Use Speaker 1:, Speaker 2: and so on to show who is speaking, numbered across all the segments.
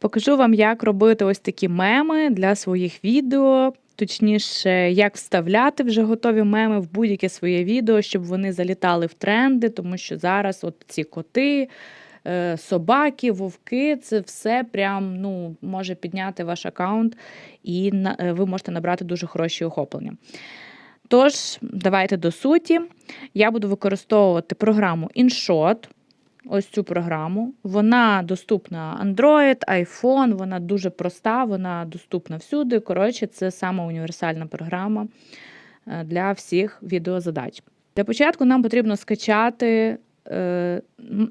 Speaker 1: Покажу вам, як робити ось такі меми для своїх відео. Точніше, як вставляти вже готові меми в будь-яке своє відео, щоб вони залітали в тренди, тому що зараз от ці коти, е, собаки, вовки це все прям ну, може підняти ваш аккаунт, і е, ви можете набрати дуже хороші охоплення. Тож, давайте до суті. Я буду використовувати програму InShot. Ось цю програму. Вона доступна Android, iPhone, вона дуже проста, вона доступна всюди. Коротше, це сама універсальна програма е, для всіх відеозадач. Для початку нам потрібно скачати е,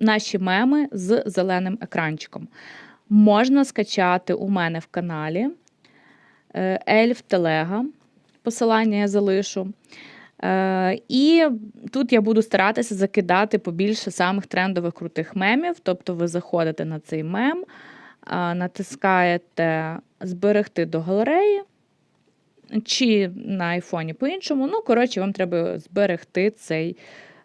Speaker 1: наші меми з зеленим екранчиком. Можна скачати у мене в каналі е, Ельф Телега. Посилання я залишу. Е, і тут я буду старатися закидати побільше самих трендових крутих мемів. Тобто ви заходите на цей мем, е, натискаєте Зберегти до галереї, чи на айфоні по-іншому. Ну, коротше, вам треба зберегти цей,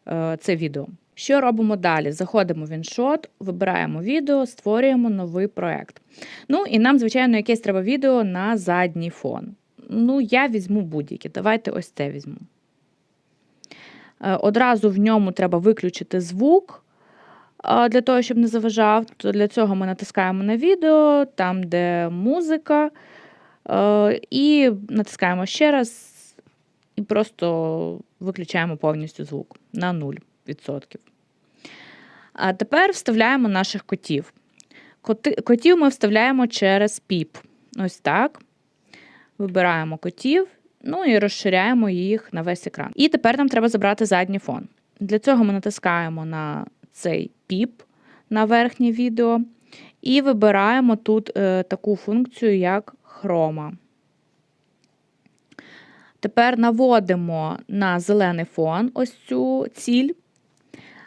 Speaker 1: е, це відео. Що робимо далі? Заходимо в іншот, вибираємо відео, створюємо новий проект. Ну і нам, звичайно, якесь треба відео на задній фон. Ну, я візьму будь-яке. Давайте ось це візьму. Е, Одразу в ньому треба виключити звук е, для того, щоб не заважав. Для цього ми натискаємо на відео, там, де музика, е, і натискаємо ще раз, і просто виключаємо повністю звук на 0%. А тепер вставляємо наших котів. Котів ми вставляємо через піп. Ось так. Вибираємо котів, ну і розширяємо їх на весь екран. І тепер нам треба забрати задній фон. Для цього ми натискаємо на цей піп на верхнє відео і вибираємо тут е, таку функцію, як хрома. Тепер наводимо на зелений фон ось цю ціль.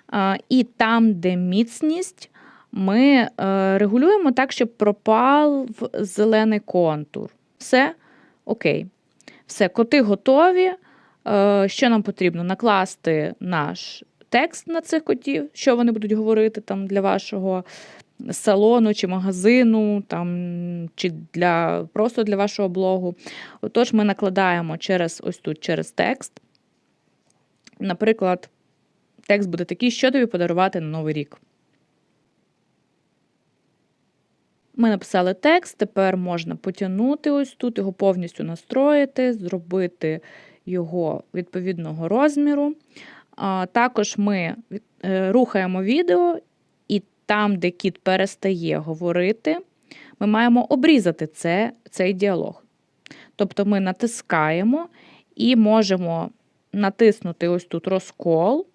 Speaker 1: А, І там, де міцність, ми е, регулюємо так, щоб пропав зелений контур. Все окей. Все, коти готові. Е, Що нам потрібно? Накласти наш текст на цих котів, що вони будуть говорити там для вашого салону чи магазину, там, чи для, просто для вашого блогу. Отож, ми накладаємо через ось тут через текст. Наприклад, текст буде такий, що тобі подарувати на Новий рік. Ми написали текст, тепер можна потягнути ось тут, його повністю настроїти, зробити його відповідного розміру. Також ми е, рухаємо відео, і там, де кіт перестає говорити, ми маємо обрізати це, цей діалог. Тобто ми натискаємо і можемо натиснути ось тут розкол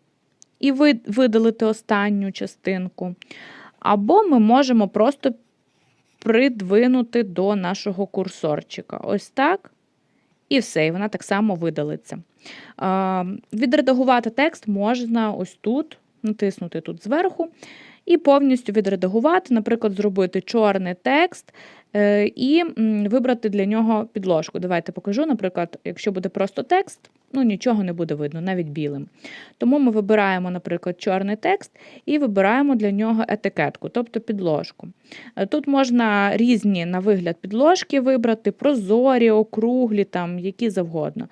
Speaker 1: і видалити останню частинку. Або ми можемо просто придвинути до нашого курсорчика. Ось так. І все, і вона так само видалиться. А, Відредагувати текст можна ось тут, натиснути тут зверху, і повністю відредагувати, наприклад, зробити чорний текст і вибрати для нього підложку. Давайте покажу, наприклад, якщо буде просто текст, ну нічого не буде видно, навіть білим. Тому ми вибираємо, наприклад, чорний текст і вибираємо для нього етикетку, тобто підложку. Е, Тут можна різні на вигляд підложки вибрати, прозорі, округлі, там, які завгодно.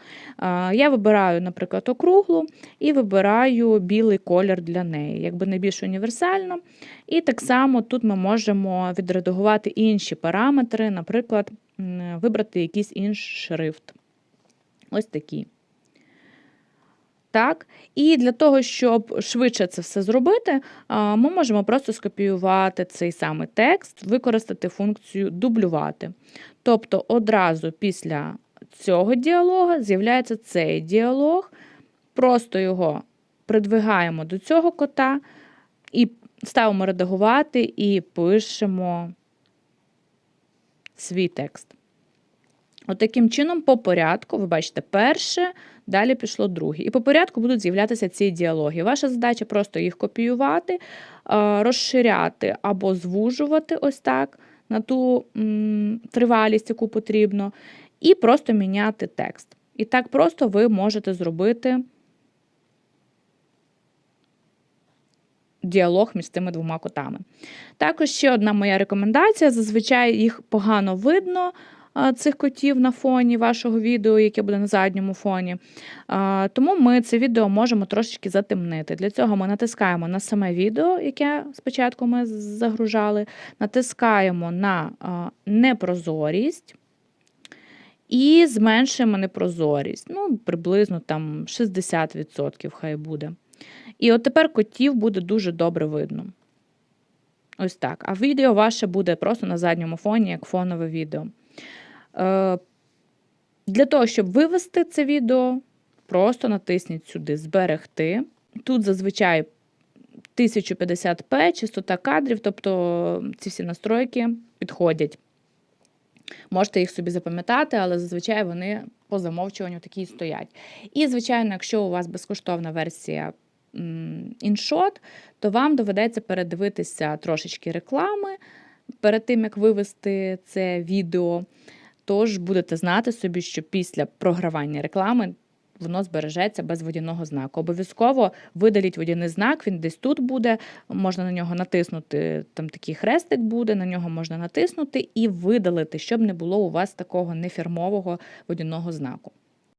Speaker 1: Я вибираю, наприклад, округлу і вибираю білий колір для неї, якби найбільш універсально. І так само тут ми можемо відредагувати інші параметри, наприклад, вибрати якийсь інший шрифт. Ось такий. Так, і для того, щоб швидше це все зробити, ми можемо просто скопіювати цей самий текст, використати функцію дублювати. Тобто одразу після цього діалога з'являється цей діалог, просто його придвигаємо до цього кота і ставимо редагувати і пишемо свій текст. От чином, по порядку, ви бачите, перше, далі пішло друге. І по порядку будуть з'являтися ці діалоги. Ваша задача просто їх копіювати, е, розширяти або звужувати ось так на ту тривалість, яку потрібно, і просто міняти текст. І так просто ви можете зробити діалог між цими двома котами. Також ще одна моя рекомендація: зазвичай їх погано видно. Цих котів на фоні вашого відео, яке буде на задньому фоні. Тому ми це відео можемо трошечки затемнити. Для цього ми натискаємо на саме відео, яке спочатку ми загружали, натискаємо на непрозорість і зменшуємо непрозорість. Ну, приблизно там 60% хай буде. І от тепер котів буде дуже добре видно. Ось так. А відео ваше буде просто на задньому фоні, як фонове відео. Е, Для того, щоб вивести це відео, просто натисніть сюди Зберегти. Тут зазвичай 1050p, частота кадрів, тобто ці всі настройки підходять. Можете їх собі запам'ятати, але зазвичай вони по замовчуванню такі стоять. І, звичайно, якщо у вас безкоштовна версія іншот, то вам доведеться передивитися трошечки реклами перед тим, як вивести це відео. Тож будете знати собі, що після програвання реклами воно збережеться без водяного знаку. Обов'язково видаліть водяний знак, він десь тут буде, можна на нього натиснути, там такий хрестик буде, на нього можна натиснути і видалити, щоб не було у вас такого нефірмового водяного знаку.